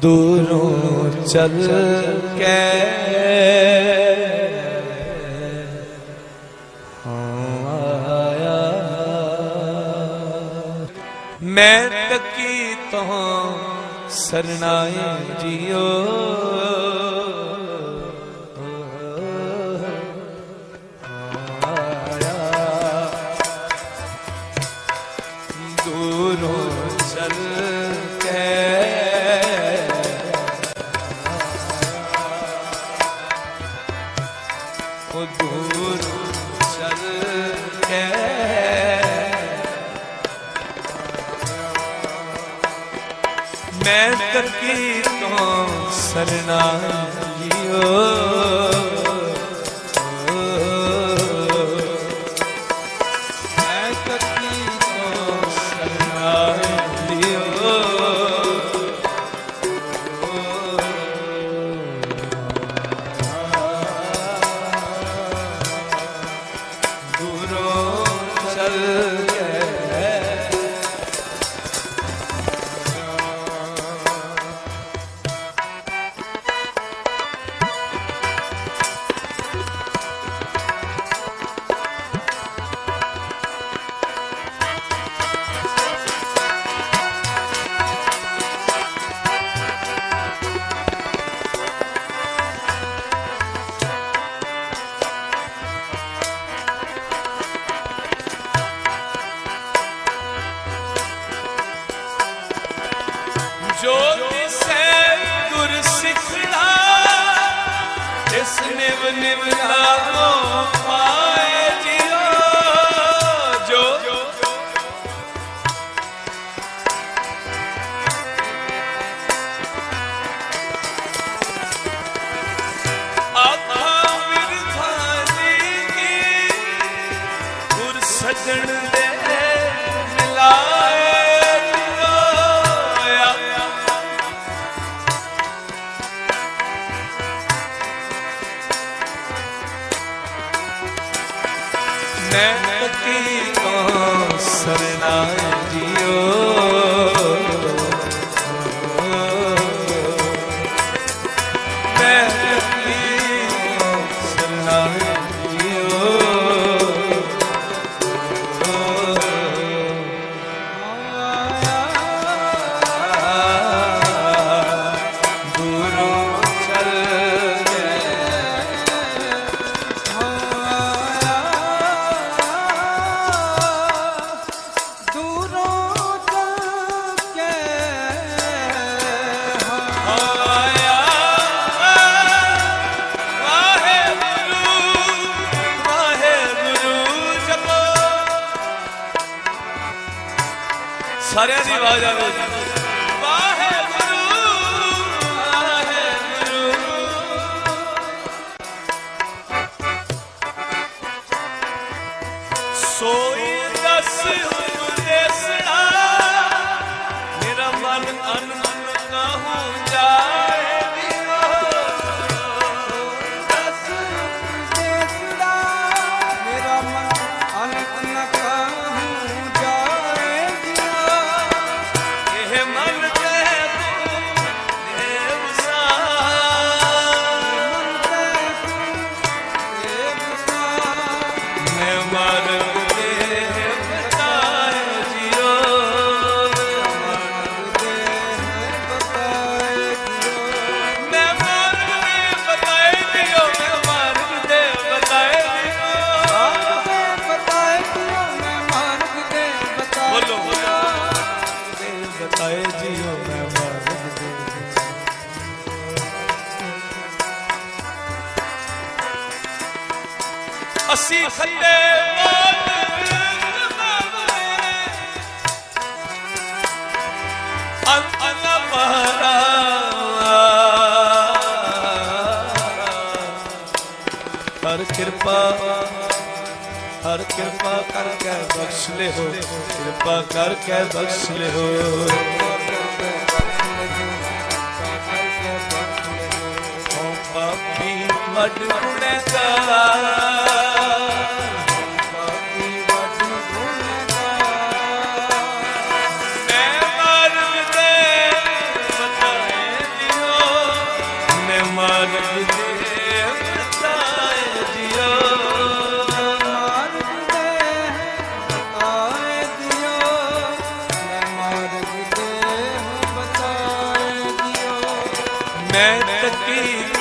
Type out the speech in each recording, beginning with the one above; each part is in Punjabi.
ਦੂਰੋਂ ਚੱਲ ਕੇ। ਮੈਂ ਤਕੀ ਤੋਂ ਸਰਨਾਏ ਜੀਓ। ਕੀ ਤੋਂ ਸਰਨਾ ਜੀਓ ਜੋਤਿ ਸੈ ਗੁਰ ਸਿਖੜਾ ਪਾ ਨੈਣ ਕੋ ਸਰਨਾਏ ਅਸੀਂ ਖੱਟੇ ਮੋਟ ਅੰਤ ਨਾ ਮਹਾਰਾ ਹਰ ਕਿਰਪਾ ਕਰਕੇ ਬਖਸ਼ ਲਿਓ। ਕਿਰਪਾ ਕਰਕੇ ਬਖਸ਼ ਲਿਓ। ਪਾਪੀ ਮਡ ਗੁਣਗਾ ਮੈਂ ਤਕੀ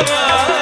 Ah.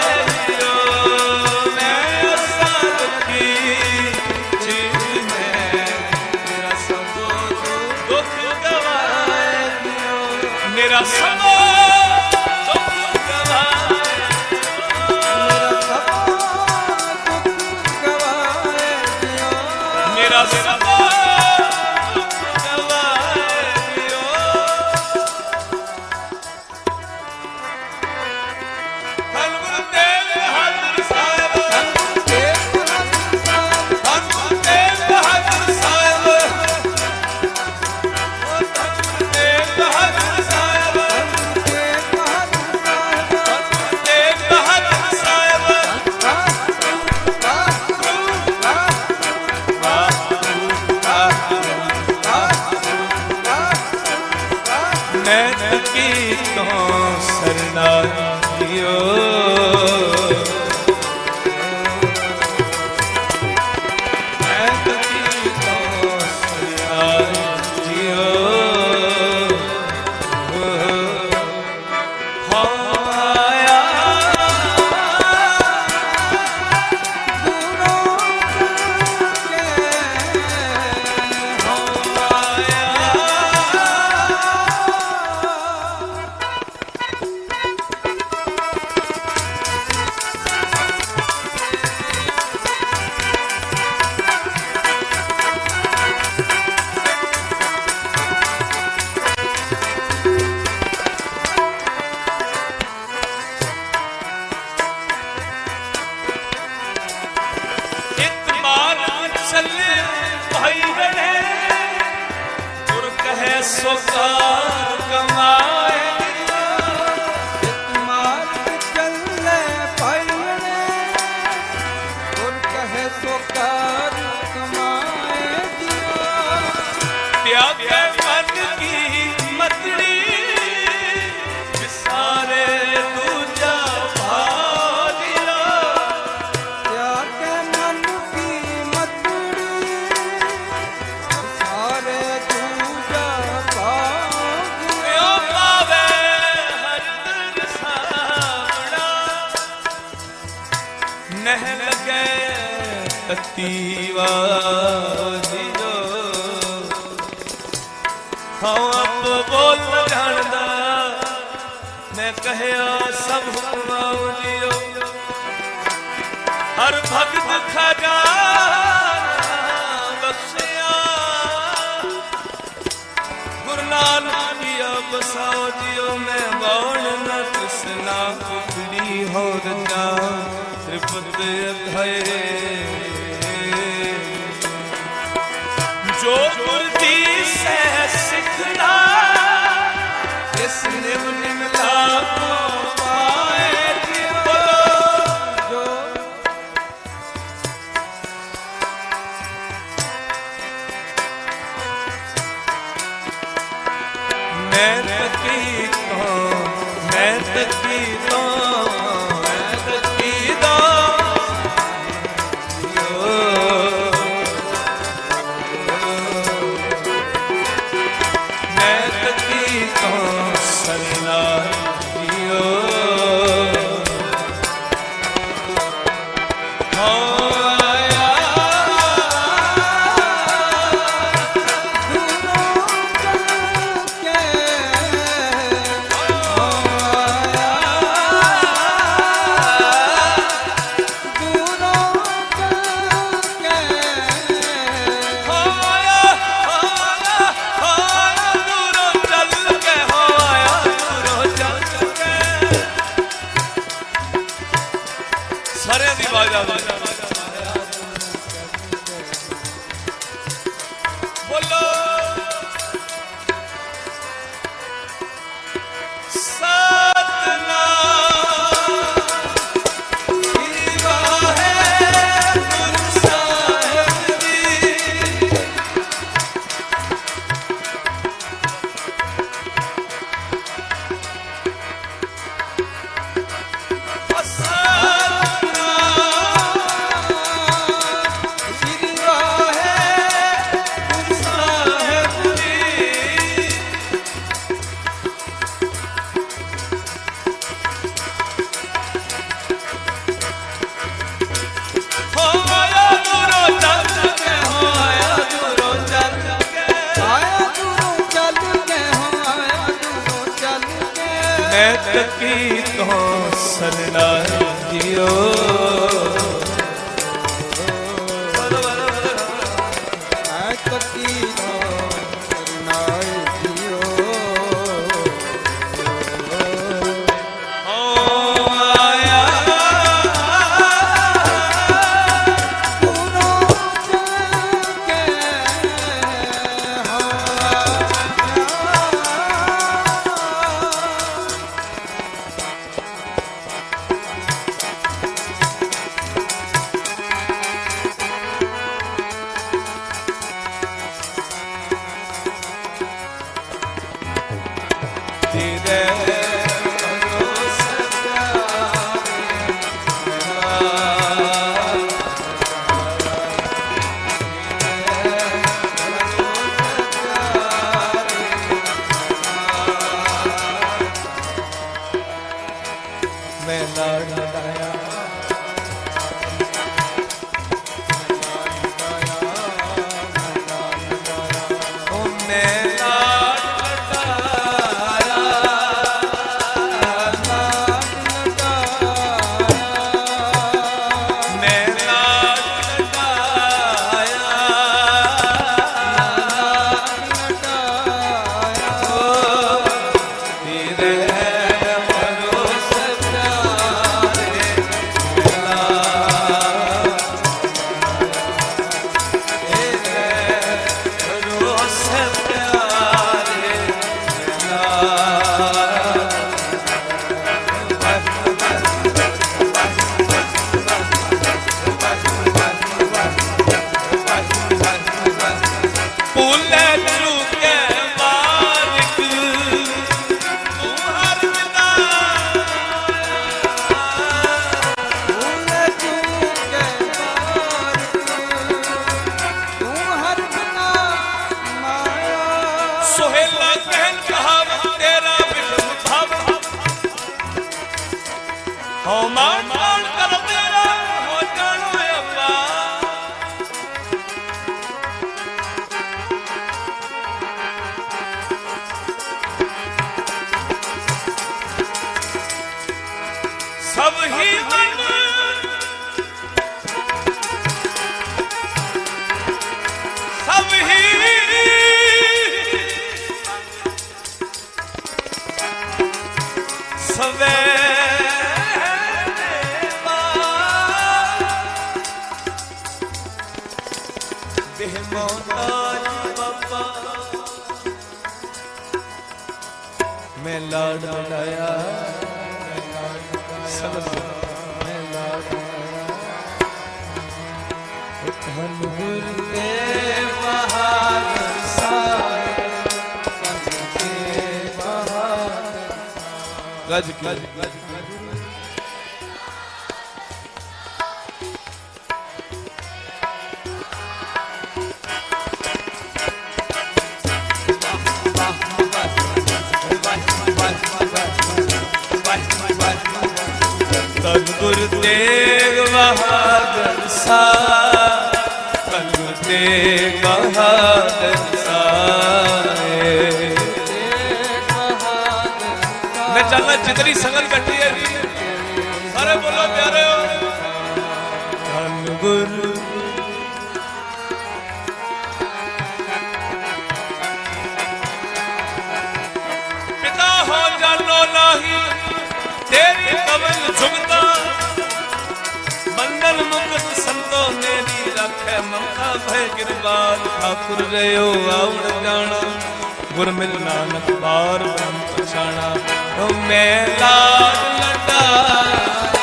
ਤੋਂ ਸਰਨਾ ਲਿਓ ਕਹਿਆ, ਸਭ ਮਾਉਲਿਓ ਹਰ ਭਗਤ ਖਜ਼ਾਨਾ ਬਖਸ਼ਿਆ। ਗੁਰੂ ਨਾਨਕ ਪਿਆ ਬਸਾਓ ਮੈਂ ਬਾਣ ਨਾ ਤਿਸਨਾ ਕੁਫੜੀ ਹੋਰ ਜਾ ਤ੍ਰਿਪਤ ਭਏ Oh. ਸਰਨਾ 네. Mama. ਗੱਜ ਕੇ ਤਨ ਗੁਰ ਤੇਗ ਤਨ ਗੁਰ ਮੈਂ ਚੱਲਣਾ ਜਿਤਨੀ ਸੰਗਤ ਇਕੱਠੀ ਹੈ ਜੀ ਸਾਰੇ ਬੋਲੋ ਪਿਆਰਿਓ ਧੰਨ ਗੁਰ। ਪਿਤਾ ਹੋ ਜਾਨੋ ਨਾਹੀ ਤੇਰੀ ਕਮਲ ਝੁਕਦਾ ਬੰਦਨ ਮੁਕਤ ਸੰਤੋ ਮੇਰੀ ਰੱਖੈ ਮਮਤਾ ਭੈ ਕਿਰਪਾਲ ਠਾਕੁਰ ਰਿਓ ਆਉਣ ਜਾਣਾ। ਗੁਰ ਮਿਲ ਨਾਨਕ ਬਾਰ ਬ੍ਰਹਮ ਪਛਾਣਾ ਮੈਂ ਲਾਡ ਲਡਾ